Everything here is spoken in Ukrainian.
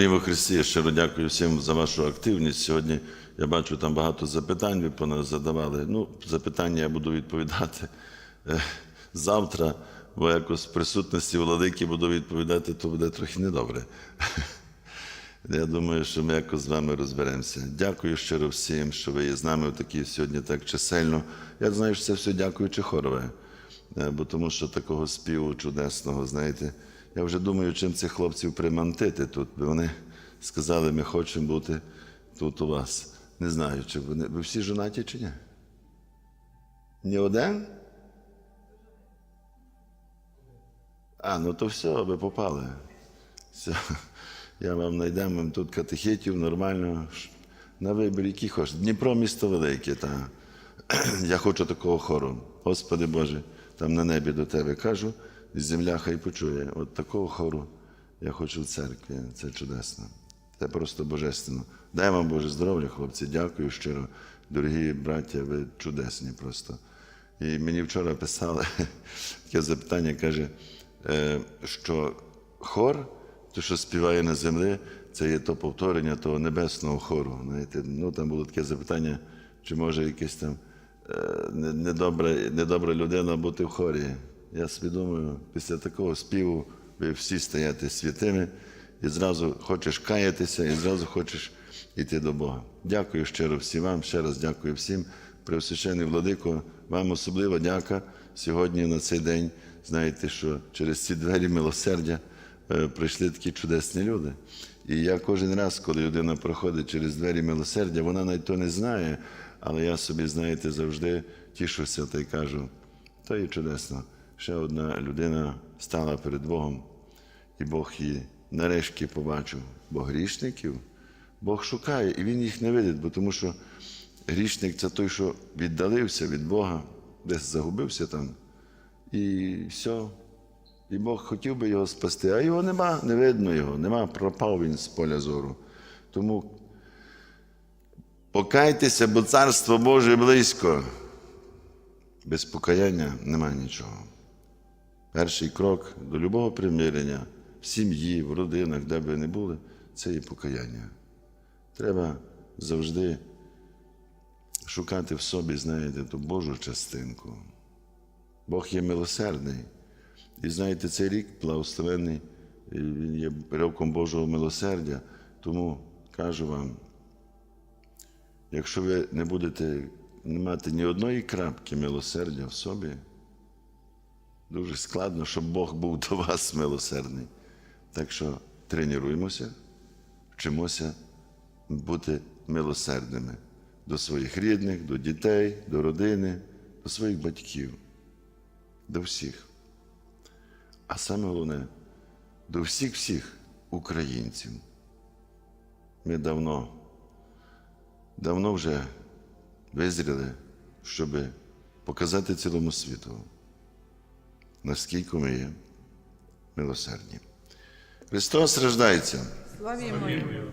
Дорогі Христі, я щиро дякую всім за вашу активність. Сьогодні я бачу там багато запитань, ви понад задавали. Ну, запитання я буду відповідати е, завтра, бо якось в присутності владики буду відповідати, то буде трохи недобре. Я думаю, що ми якось з вами розберемося. Дякую щиро всім, що ви є з нами такі сьогодні так чисельно. Я знаю, що це все дякуючи хорове, бо тому що такого співу чудесного, знаєте, я вже думаю, чим цих хлопців примантити тут. Бо вони сказали, ми хочемо бути тут у вас. Не знаю, чи вони. Ви всі жонаті чи ні? Ні один? А, ну то все, ви попали. Все. Я вам знайдемо тут катехетів нормально. На вибір, які хочете. Дніпро місто велике, та. Я хочу такого хору. Господи Боже, там на небі до тебе кажу, і земля хай почує. От такого хору я хочу в церкві. Це чудесно. Це просто божественно. Дай вам Боже здоров'я, хлопці. Дякую щиро. Дорогі браття, ви чудесні просто. І мені вчора писали таке запитання, каже, е, що хор, то, що співає на землі, це є то повторення того небесного хору. Знаєте, ну там було таке запитання, чи може якась там е, не- недобра, недобра людина бути в хорі. Я собі думаю, після такого співу ви всі стаєте святими, і зразу хочеш каятися, і зразу хочеш йти до Бога. Дякую щиро всім вам, ще раз дякую всім. Преосвящений Владико, вам особлива дяка сьогодні на цей день. Знаєте, що через ці двері милосердя е, прийшли такі чудесні люди. І я кожен раз, коли людина проходить через двері милосердя, вона навіть то не знає, але я собі, знаєте, завжди тішуся та й кажу, то є чудесно. Ще одна людина стала перед Богом, і Бог її нарешті побачив. Бо грішників Бог шукає, і Він їх не видить, бо тому що грішник це той, що віддалився від Бога, десь загубився там, і все. І Бог хотів би його спасти, а його нема, не видно його, нема, пропав він з поля зору. Тому покайтеся, бо царство Боже близько. Без покаяння немає нічого. Перший крок до любого примирення в сім'ї, в родинах, де б ви не були, це є покаяння. Треба завжди шукати в собі, знаєте, ту Божу частинку. Бог є милосердний. І знаєте, цей рік благословений, він є роком Божого милосердя. Тому кажу вам, якщо ви не будете мати ні одної крапки милосердя в собі, дуже складно, щоб Бог був до вас милосердний. Так що тренуємося, вчимося бути милосердними до своїх рідних, до дітей, до родини, до своїх батьків, до всіх. А саме головне, до всіх-всіх українців. Ми давно, давно вже визріли, щоб показати цілому світу, наскільки ми є милосердні. Христос рождається. Славімо його.